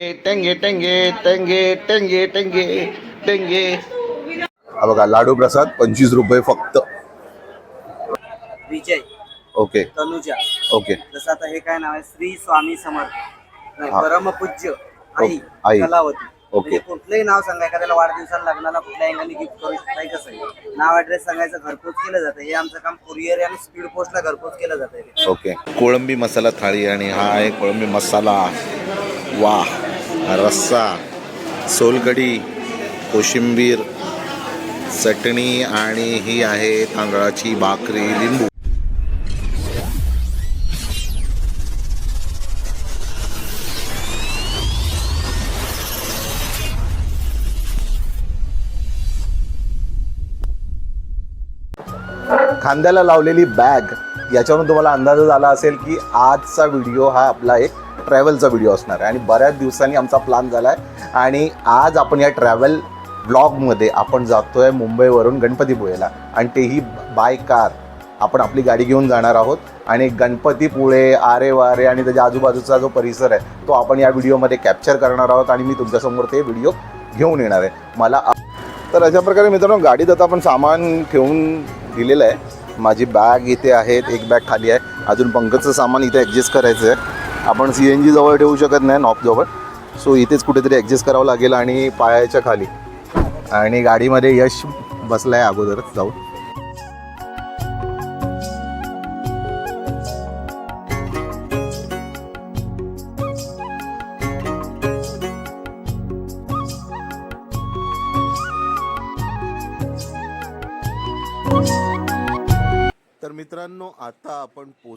टंगे टंगे टंगे टंगे टंगे टंगे. हा बघा लाडू प्रसाद पंचवीस रुपये फक्त. विजय ओके. तनुजा. ओके. जसं आता हे काय नाव आहे? श्री स्वामी समर्थ. नाही, हा. परमपूज्य आई आई. कलावती. ओके. म्हणजे कुठलंही नाव सांगा एखाद्याला वाढदिवसाला लग्नाला कुठल्या अँगलने गिफ्ट करू शकता कसं आहे. नाव ऍड्रेस सांगायचं घरपोच केलं जातं. हे आमचं काम कुरिअर आणि स्पीड पोस्टला घरपोच केलं जातं. ओके. कोळंबी मसाला थाळी आणि हा आहे कोळंबी मसाला. वा रस्सा सोलकढी कोशिंबीर चटणी आणि ही आहे तांदळाची भाकरी लिंबू. खांद्याला लावलेली बॅग याच्यावरून तुम्हाला अंदाज झाला असेल की आजचा व्हिडिओ हा आपला एक ट्रॅव्हलचा व्हिडिओ असणार आहे. आणि बऱ्याच दिवसांनी आमचा प्लॅन झाला आहे आणि आज आपण या ट्रॅव्हल ब्लॉगमध्ये आपण जातो आहे मुंबईवरून गणपतीपुळेला आणि तेही बाय कार आपण आपली गाडी घेऊन जाणार आहोत. आणि गणपतीपुळे आरे वारे आणि त्याच्या आजूबाजूचा जो परिसर आहे तो आपण या व्हिडिओमध्ये कॅप्चर करणार आहोत. आणि मी तुमच्यासमोर ते व्हिडिओ घेऊन येणार आहे. मला तर अशा प्रकारे मित्रांनो गाडीत आता आपण सामान ठेवून दिलेलं आहे. माझी बॅग इथे आहेत एक बॅग खाली आहे. अजून पंकजचं सामान इथे ॲडजस्ट करायचं आहे आपण सी एन जी जवळ ठेवू शकत नाही नॉपजवळ सो इथेच कुठेतरी ॲडजस्ट करावं लागेल आणि पायाच्या खाली. आणि गाडीमध्ये यश बसला आहे अगोदरच जाऊन.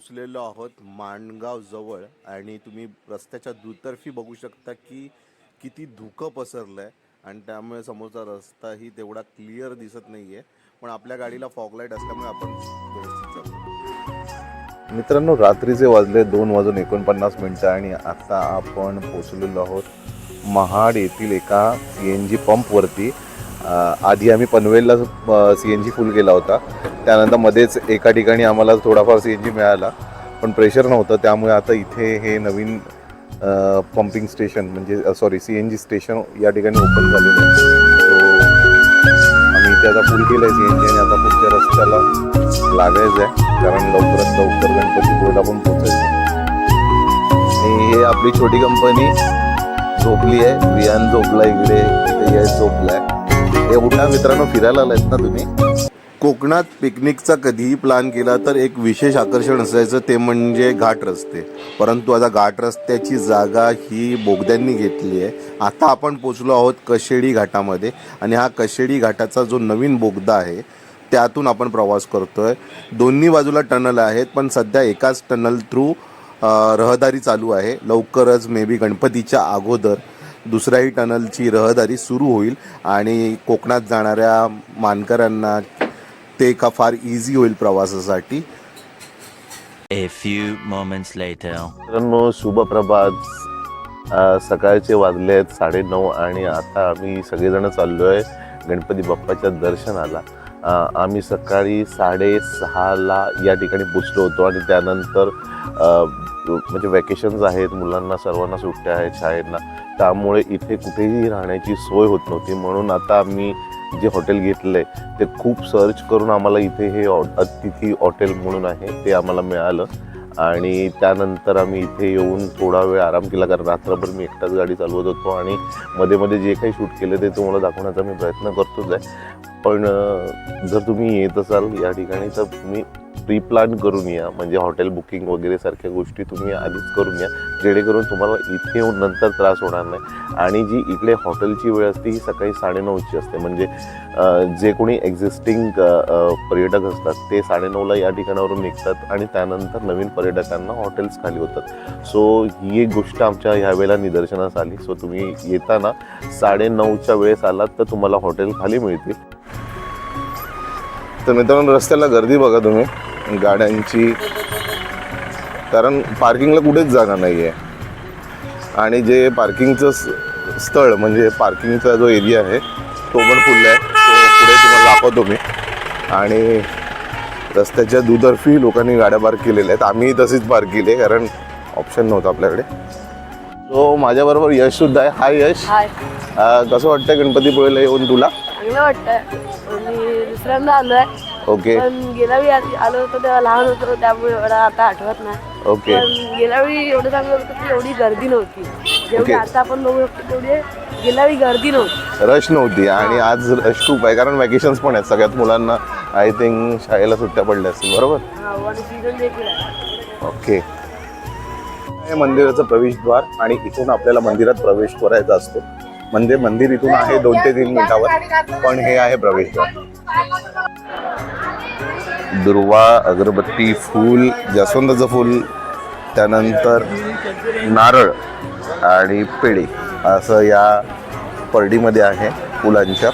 पोचलेलो आहोत माणगाव जवळ आणि तुम्ही रस्त्याच्या दुतर्फी बघू शकता की किती धुकं पसरलं आहे आणि त्यामुळे समोरचा रस्ताही तेवढा क्लिअर दिसत नाही आहे पण आपल्या गाडीला फॉगलाईट असल्यामुळे आपण मित्रांनो रात्रीचे वाजले दोन वाजून एकोणपन्नास मिनटं आणि आता आपण पोचलेलो आहोत महाड येथील एका सी एन जी पंपवरती आधी आम्ही पनवेलला सी एन जी फुल केला होता. त्यानंतर मध्येच एका ठिकाणी आम्हाला थोडाफार सी एन जी मिळाला पण प्रेशर नव्हतं. त्यामुळे आता इथे हे नवीन पंपिंग स्टेशन म्हणजे sorry C N G station या ठिकाणी ओपन झालेलं आहे. सो आम्ही इथे आता फुल केलं आहे सी एन जी आणि आता पुढच्या रस्त्याला लागायचं आहे कारण लवकरात लवकर गणपतीपुळेला पण पोचायचं आणि हे आपली छोटी कंपनी झोपली आहे वियान झोपला इकडे इथे झोपला आहे हे उठा मित्रांनो फिरायला आलायत ना तुम्ही? कोकणात पिकनिकचा कधीही प्लॅन केला तर एक विशेष आकर्षण असायचं ते म्हणजे घाट रस्ते. परंतु आता घाट रस्त्याची जागा ही बोगद्यांनी घेतली आहे. आता आपण पोचलो आहोत कशेडी घाटामध्ये आणि हा कशेडी घाटाचा जो नवीन बोगदा आहे त्यातून आपण प्रवास करतो आहे दोन्ही बाजूला टनल आहेत पण सध्या एकाच टनल थ्रू रहदारी चालू आहे. लवकरच मे बी गणपतीच्या अगोदर दुसऱ्याही टनलची रहदारी सुरू होईल आणि कोकणात जाणाऱ्या मानकऱ्यांना ते का फार इझी होईल प्रवासासाठी. A few moments later. मित्रांनो शुभप्रभात. सकाळचे वाजले आहेत साडेनऊ आणि आता आम्ही सगळेजण चाललो आहे गणपती बाप्पाच्या दर्शनाला. आम्ही सकाळी साडेसहाला या ठिकाणी पोचलो होतो आणि त्यानंतर अ, म्हणजे वॅकेशन्स आहेत मुलांना सर्वांना सुट्ट्या आहेत शाळेंना. त्यामुळे इथे कुठेही राहण्याची सोय होत नव्हती. म्हणून आता आम्ही जे हॉटेल घेतलं आहे ते खूप सर्च करून आम्हाला इथे हे ऑ- अतिथी हॉटेल म्हणून आहे ते आम्हाला मिळालं. आणि त्यानंतर आम्ही इथे येऊन थोडा वेळ आराम केला कारण रात्रभर मी एकटाच गाडी चालवत होतो आणि मध्ये मध्ये जे काही शूट केलं ते तुम्हाला दाखवण्याचा मी प्रयत्न करतोच आहे. पण जर तुम्ही येत असाल या ठिकाणी तर तुम्ही प्री प्लॅन करून या. म्हणजे हॉटेल बुकिंग वगैरे सारख्या गोष्टी तुम्ही आधीच करून या. जेणेकरून तुम्हाला इथे येऊन नंतर त्रास होणार नाही. आणि जी इकडे हॉटेलची वेळ असते ही सकाळी साडेनऊची असते. म्हणजे जे कोणी एक्झिस्टिंग पर्यटक असतात ते साडेनऊला या ठिकाणावरून निघतात आणि त्यानंतर नवीन पर्यटकांना हॉटेल्स खाली होतात. सो ही एक गोष्ट आमच्या ह्या वेळेला निदर्शनास आली. सो तुम्ही येताना साडेनऊच्या वेळेस आलात तर तुम्हाला हॉटेल खाली मिळतील. तर मित्रांनो रस्त्याला गर्दी बघा तुम्ही. गाड्यांची. कारण पार्किंगला कुठेच जागा नाही आहे आणि जे पार्किंगचं स- स्थळ म्हणजे पार्किंगचा जो एरिया आहे तो पण फुलला आहे. तो पुढे तुम्हाला दाखवतो मी. आणि रस्त्याच्या दुतर्फी लोकांनी गाड्या पार्क केलेल्या आहेत. आम्ही तशीच पार्क केली आहे कारण ऑप्शन नव्हतं आपल्याकडे. तो माझ्याबरोबर यश सुद्धा आहे. हाय यश. हाय कसं वाटतं गणपतीपुळेला येऊन तुला? चांगलं वाटतंय. मी दुसऱ्यांदा आलोय. ओके पण गेल्या वेळी आधी आलो होतो तेव्हा लहान होतो त्यामुळे एवढा आता आठवत नाही. ओके पण गेल्या वेळी एवढं चांगलं होतं की एवढी गर्दी नव्हती. जेवढी Okay. आता आपण बघू शकतो तेवढी गेल्या वेळी गर्दी नव्हती. रश नव्हती आणि आज रश खूप आहे कारण वॅकेशन्स पण आहेत सगळ्यात मुलांना. आय थिंक शाळेला सुट्ट्या पडल्या असतील बरोबर? हा, आणि सीझन देखील आहे. ओके हे मंदिराचं प्रवेशद्वार आणि इथून आपल्याला मंदिरात प्रवेश करायचा असतो. म्हणजे मंदिर इथून आहे दोन ते तीन मिनिटावर पण हे आहे प्रवेशद्वार. दुर्वा अगरबत्ती फूल जास्वंदाचं फूल त्यानंतर नारळ आणि पेढी. असं या परडीमध्ये आहे फुलांच्या.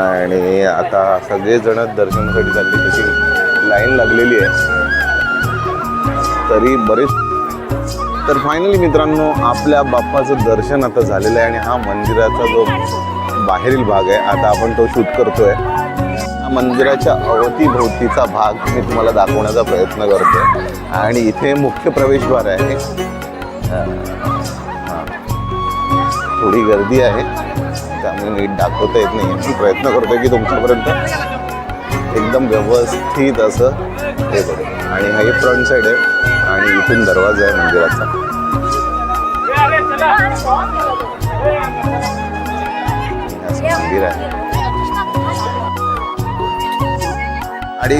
आणि आता सगळेजण दर्शनासाठी चालली. तशी लाईन लागलेली आहे. तरी बरेच तर फायनली मित्रांनो आपल्या बाप्पाचं दर्शन आता झालेलं आहे आणि हा मंदिराचा जो बाहेरील भाग आहे आता आपण तो शूट करतोय. आहे मंदिराच्या अवतीभोवतीचा भाग मी तुम्हाला दाखवण्याचा प्रयत्न करतो आणि इथे मुख्य प्रवेशद्वार आहे. थोडी गर्दी आहे. त्यामुळे नीट दाखवता येत नाही. मी प्रयत्न करतोय की तुमच्यापर्यंत एकदम व्यवस्थित असं हे करू. आणि हा हे फ्रंट साईड आहे. आणि इथून दरवाजा आहे मंदिराचा. मंदिर आहे. आणि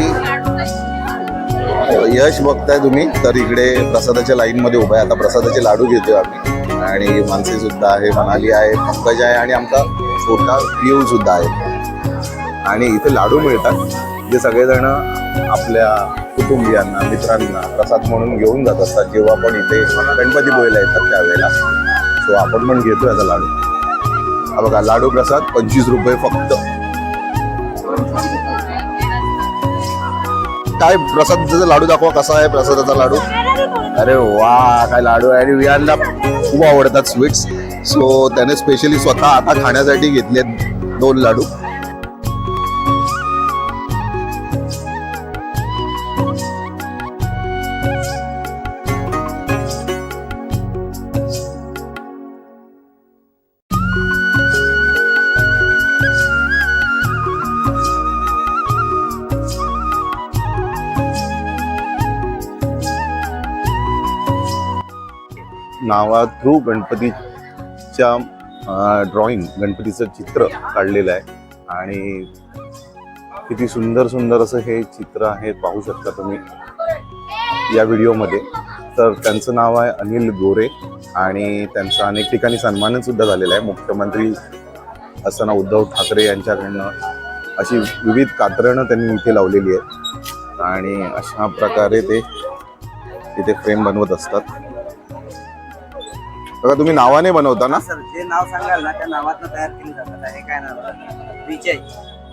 यश बघताय तुम्ही तर इकडे प्रसादाच्या लाईन मध्ये उभा आहे. आता प्रसादाचे लाडू घेतोय आम्ही. आणि मानसी सुद्धा आहे मनाली आहे पंकज आहे आणि आमचा छोटा पिऊ सुद्धा आहे. आणि इथे लाडू मिळतात. जे सगळेजण आपल्या कुटुंबियांना मित्रांना प्रसाद म्हणून घेऊन जात असतात. जेव्हा आपण इथे गणपती बोयला येतात त्यावेळेला. सो आपण पण घेतोय आता लाडू. हा बघा लाडू प्रसाद पंचवीस रुपये फक्त. काय प्रसादाचा लाडू दाखवा कसा आहे प्रसादाचा लाडू? अरे वा काय लाडू आहे. आणि विहारला खूप आवडतात स्वीट्स सो त्याने स्पेशली स्वतः आता खाण्यासाठी घेतले दोन लाडू. नावा थ्रू गणपतीच्या ड्रॉइंग गणपतीचं चित्र काढलेलं आहे. आणि किती सुंदर सुंदर असं हे चित्र आहे पाहू शकता तुम्ही या व्हिडिओमध्ये. तर त्यांचं नाव आहे अनिल गोरे आणि त्यांचं अनेक ठिकाणी सन्मानसुद्धा झालेला झालेलं आहे. मुख्यमंत्री असताना उद्धव ठाकरे यांच्याकडनं अशी विविध कात्रणं त्यांनी इथे लावलेली आहेत. आणि अशा प्रकारे ते तिथे फ्रेम बनवत असतात. बघा तुम्ही नावाने बनवता ना? सर. जे नाव सांगाल ना त्या नावातनं तयार केली जातात. हे काय नाव आहे? विजय.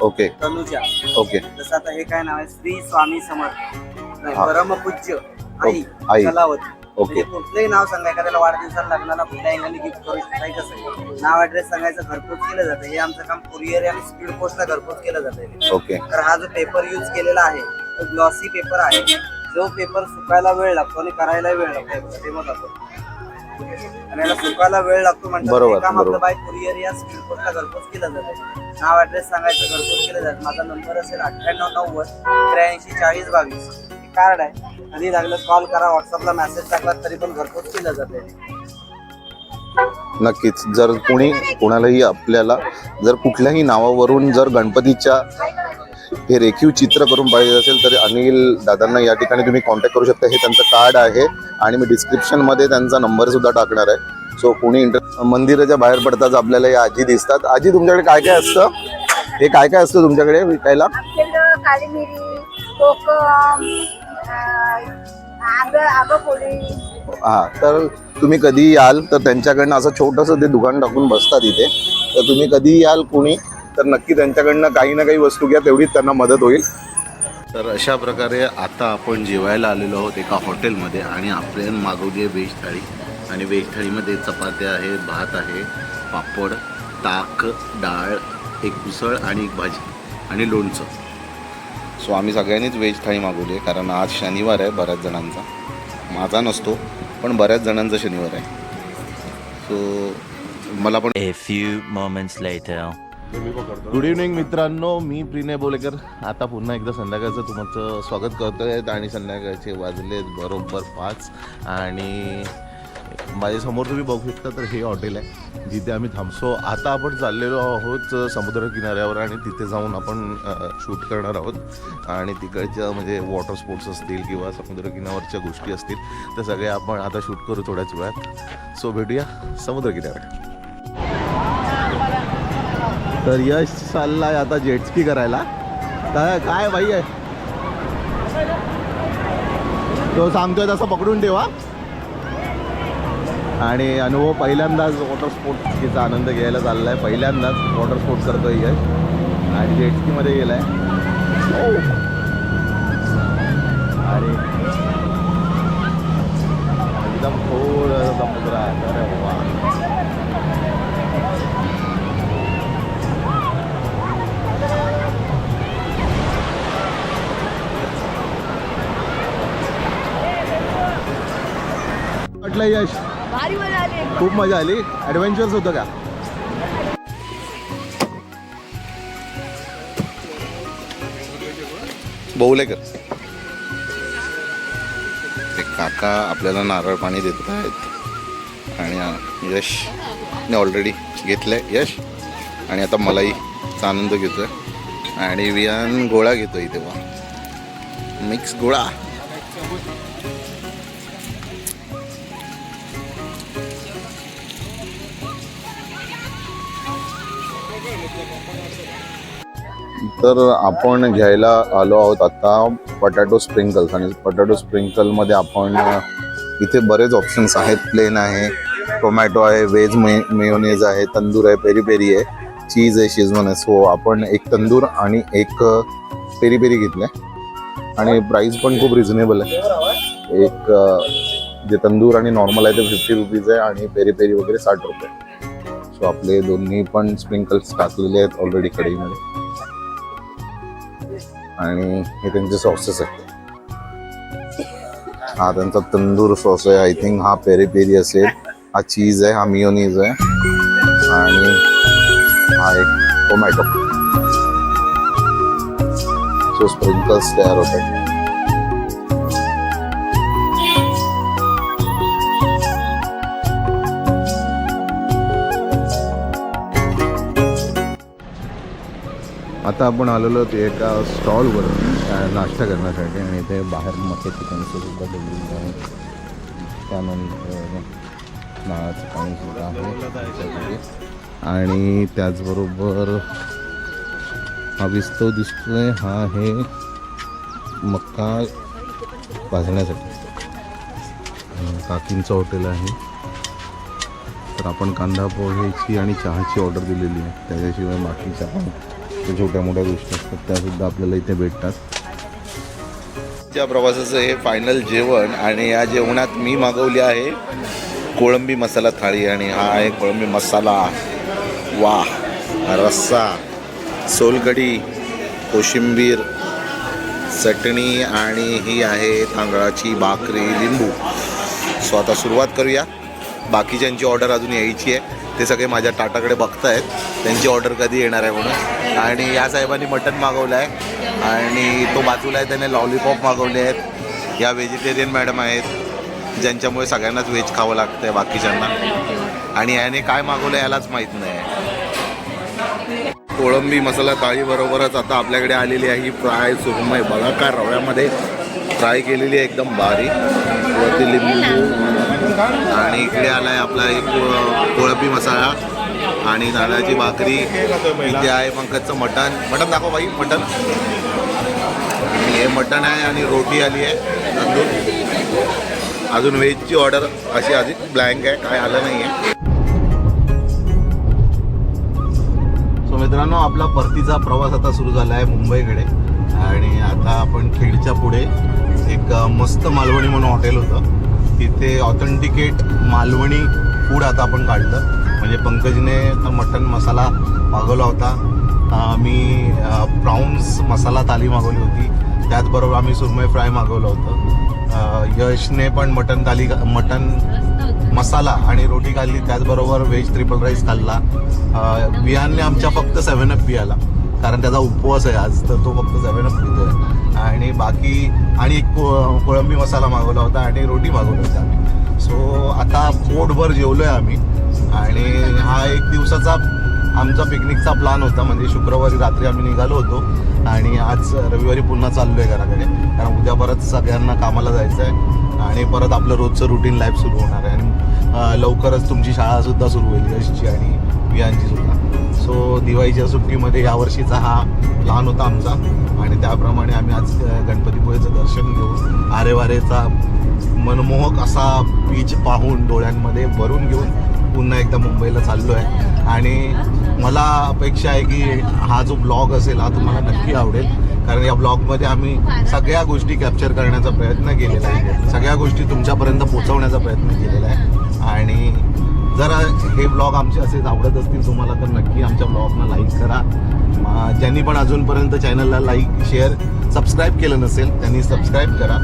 ओके. तनुजा. ओके. जसं आता हे काय नाव आहे? श्री स्वामी समर्थ. नाही, हा. परमपूज्य. आई आई. कलावती ओके. म्हणजे कुठलंही नाव सांगा एखाद्याला वाढदिवसाला लग्नाला कुठल्या अँगलने गिफ्ट करू शकता कसं आहे? नाव ऍड्रेस सांगायचं घरपोच केलं जातं. हे आमचं काम कुरिअर आणि स्पीड पोस्टला घरपोच केलं जातं. ओके. तर हा जो पेपर यूज केलेला आहे तो ग्लॉसी पेपर आहे. जो पेपर सुकायला वेळ लागतो आणि करायला वेळ लागतो. ते मग आपण आणि याला सुकायला वेळ लागतो म्हणतात बरोबर, हे काम बरोबर. आपलं बाय कुरिअर या स्पीड पोस्टला घरपोच केलं जातं? नाव ऍड्रेस सांगायचं घरपोच केलं जातं. माझा नंबर असेल अठ्ठ्याण्णव नव्वद त्र्याऐंशी चाळीस बावीस. हे कार्ड आहे. कधी लागलं कॉल करा व्हॉट्सअपला मेसेज टाकला तरी पण घरपोच केलं जातं. नक्कीच. जर कोणी कोणालाही आपल्याला जर कुठल्याही नावावरून जर गणपतीच्या हे रेखीव चित्र करून पाहिजे असेल तर अनिल दादांना या ठिकाणी तुम्ही कॉन्टॅक्ट करू शकता. हे त्यांचं कार्ड आहे आणि मी डिस्क्रिप्शनमध्ये त्यांचा नंबर सुद्धा टाकणार आहे. सो कोणी इंटर मंदिराच्या बाहेर पडताच आपल्याला या आजी दिसतात. आजी तुमच्याकडे काय काय असतं? हे काय काय असतं तुमच्याकडे विकायला? हा तर तुम्ही कधी याल? तर त्यांच्याकडनं असं छोटंसं ते दुकान टाकून बसतात इथे. तर तुम्ही कधी याल कोणी? तर नक्की त्यांच्याकडनं काही ना काही वस्तू घ्या तेवढीच त्यांना मदत होईल. तर अशा प्रकारे आता आपण जेवायला आलेलो आहोत एका हॉटेलमध्ये आणि आपल्याला मागवली आहे व्हेज थाळी. आणि व्हेज थाळीमध्ये चपात्या आहे भात आहे पापड ताक डाळ एक उसळ आणि एक भाजी आणि लोणचं. सो आम्ही सगळ्यांनीच व्हेज थाळी मागवली आहे कारण आज शनिवार आहे बऱ्याच जणांचा. माझा नसतो पण बऱ्याच जणांचा शनिवार आहे. सो मला पण गुड इव्हनिंग मित्रांनो. मी प्रिने बोलेकर. आता पुन्हा एकदा संध्याकाळचं तुमचं स्वागत करतोय आणि संध्याकाळचे वाजलेत बरोबर पाच. आणि माझ्यासमोर तुम्ही बघू शकता तर हे हॉटेल आहे जिथे आम्ही थांबसो आता आपण चाललेलो आहोत समुद्र किनाऱ्यावर आणि तिथे जाऊन आपण शूट करणार आहोत. आणि तिकडच्या म्हणजे वॉटर स्पोर्ट्स असतील किंवा समुद्र किनाऱ्यावरच्या गोष्टी असतील तर सगळे आपण आता शूट करू थोड्याच वेळात. सो भेटूया समुद्र तर यश चाललाय आता जेटस्की करायला. काय काय भाई आहे? तो सांगतोय तसं पकडून ठेवा आणि अनुभव पहिल्यांदाच वॉटर स्पोर्ट्सचा आनंद घ्यायला चालला आहे पहिल्यांदाच वॉटर स्पोर्ट्स करतोय यश. आणि जेटस्कीमध्ये गेलाय. ओ. आणि एकदम खोल समुद्र आहे. वाटलं यश. भारी मजा आली खूप मजा आली. ॲडव्हेंचर्स होतं का? बहुलेकर. ते काका आपल्याला नारळ पाणी देत आहेत. आणि अं, यशने ऑलरेडी घेतलंय यश. आणि आता मलाईचा आनंद घेतोय. आणि वियान गोळा घेतोय तेव्हा मिक्स गोळा. तर आपण घ्यायला आलो आहोत आता पटॅटो स्प्रिंकल्स आणि पटॅटो स्प्रिंकलमध्ये आपण इथे बरेच ऑप्शन्स आहेत. प्लेन आहे टोमॅटो आहे व्हेज मे मेयोनेज आहे तंदूर आहे पेरी पेरी आहे चीज आहे शिजवण आहे. सो आपण एक तंदूर आणि एक पेरी पेरी पेरी घेतले आणि प्राईस पण खूप रिझनेबल आहे. एक जे तंदूर आणि नॉर्मल आहे ते फिफ्टी रुपीज आहे आणि पेरी पेरी वगैरे साठ रुपये. सो आपले दोन्ही पण स्प्रिंकल्स टाकलेले आहेत ऑलरेडी कढईमध्ये. आणि हे त्यांचे सॉसेस आहेत. हा त्यांचा तंदूर सॉस आहे. आय थिंक हा पेरी पेरी असेल. हा चीज़ आहे. हा मियोनीज आहे. आणि हा एक टोमॅटो सो स्प्रिंकल्स तयार होत आता आपण आलेलो आहोत एका स्टॉलवर नाश्ता करण्यासाठी. आणि इथे बाहेर मक्याची कणसं सुद्धा ठेवलेली आहे त्यानंतर नाळाचं पाणीसुद्धा आहे. आणि त्याचबरोबर हा विस्तव दिसतोय. हा आहे मक्का भाजण्यासाठी. काकींचं हॉटेल आहे. तर आपण कांदा पोहेची आणि चहाची ऑर्डर दिलेली आहे. त्याच्याशिवाय बाकीच्या पण त्या छोट्या मोठ्या गोष्टी असतात त्यासुद्धा आपल्याला इथे भेटतात. त्या प्रवासाचं हे फायनल जेवण आणि या जेवणात मी मागवली आहे कोळंबी मसाला थाळी आणि हा आहे कोळंबी मसाला. वा रस्सा सोलकढी कोशिंबीर चटणी आणि ही आहे तांदळाची भाकरी लिंबू. सो आता सुरुवात करूया. बाकीच्यांची ऑर्डर अजून यायची आहे. ते सगळे माझ्या टाटाकडे बघतायत. त्यांची ऑर्डर कधी येणार आहे म्हणून. आणि या साहेबांनी मटन मागवलं आहे आणि तो बाजूला आहे त्याने लॉलीपॉप मागवले आहेत. या व्हेजिटेरियन मॅडम आहेत. ज्यांच्यामुळे सगळ्यांनाच व्हेज खावं लागतं आहे बाकीच्यांना. आणि याने काय मागवलं यालाच माहीत नाही. कोळंबी मसाला थाळीबरोबरच आता आपल्याकडे आलेली आहे. ही फ्राय सुरमय बघा का रव्यामध्ये. फ्राय केलेली आहे एकदम बारीक वरती लिंबू आणि इकडे आलाय आपला एक कोळंबी मसाला आणि नारळाची भाकरी. इथे आहे पंकजचं मटण. मटण दाखव बाई मटण. हे मटण आहे आणि रोटी आली आहे तंदूर. अजून व्हेजची ऑर्डर अशी आधी ब्लँक आहे काय आलं नाही आहे सो मित्रांनो आपला परतीचा प्रवास आता सुरू झाला आहे मुंबईकडे. आणि आता आपण खेडच्या पुढे एक मस्त मालवणी म्हणून हॉटेल होतं. तिथे ऑथेंटिकेट मालवणी फूड आता आपण काढलं. म्हणजे पंकजने तर मटन मसाला मागवला होता. आम्ही मी मसाला थाली मागवली होती. त्याचबरोबर आम्ही सुरमई फ्राय मागवलं होतं. यशने पण मटन थाली मटन मसाला आणि रोटी खाल्ली. त्याचबरोबर व्हेज ट्रिपल राईस खाल्ला. अ, आमच्या फक्त सेवन अप पियाला. कारण त्याचा उपवास आहे आज तर तो फक्त सेवन अप पितोय. आणि बाकी आणि एक को- कोळंबी मसाला मागवला होता आणि रोटी मागवली होती आम्ही. सो आता पोटभर आहे आम्ही. आणि हा एक दिवसाचा आमचा पिकनिकचा प्लॅन होता. म्हणजे शुक्रवारी रात्री आम्ही निघालो होतो. आणि आज रविवारी पुन्हा चाललो आहे घराकडे. कारण उद्या परत सगळ्यांना कामाला जायचं आहे आणि परत आपलं रोजचं रुटीन लाईफ सुरू होणार आहे. आणि लवकरच तुमची शाळासुद्धा सुरू होईल. यशची आणि वियांची सुद्धा दिवाळीच्या सुट्टीमध्ये यावर्षीचा हा लहान होता आमचा. आणि त्याप्रमाणे आम्ही आज गणपतीपुळेचं दर्शन घेऊन आरेवारेचा मनमोहक असा बीच पाहून डोळ्यांमध्ये भरून घेऊन पुन्हा एकदा मुंबईला चाललो आहे आणि मला अपेक्षा आहे की हा जो ब्लॉग असेल हा तुम्हाला नक्की आवडेल. कारण या ब्लॉगमध्ये आम्ही सगळ्या गोष्टी कॅप्चर करण्याचा प्रयत्न केलेला आहे. सगळ्या गोष्टी तुमच्यापर्यंत पोचवण्याचा प्रयत्न केलेला आहे. आणि जर हे ब्लॉग आमचे असेच आवडत असतील तुम्हाला तर नक्की आमच्या ब्लॉगना लाईक करा. ज्यांनी पण अजूनपर्यंत चॅनलला लाईक शेअर सबस्क्राईब केलं नसेल त्यांनी सबस्क्राईब करा.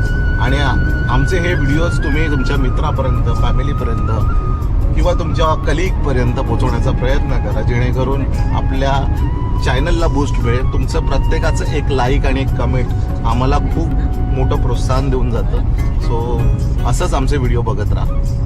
आणि आमचे हे व्हिडिओज तुम्ही तुमच्या मित्रापर्यंत फॅमिलीपर्यंत किंवा तुमच्या कलिगपर्यंत पोहोचवण्याचा प्रयत्न करा. जेणेकरून आपल्या चॅनलला बूस्ट मिळेल. तुमचं प्रत्येकाचं एक लाईक आणि एक कमेंट आम्हाला खूप मोठं प्रोत्साहन देऊन जातं. सो असंच आमचे व्हिडिओ बघत राहा.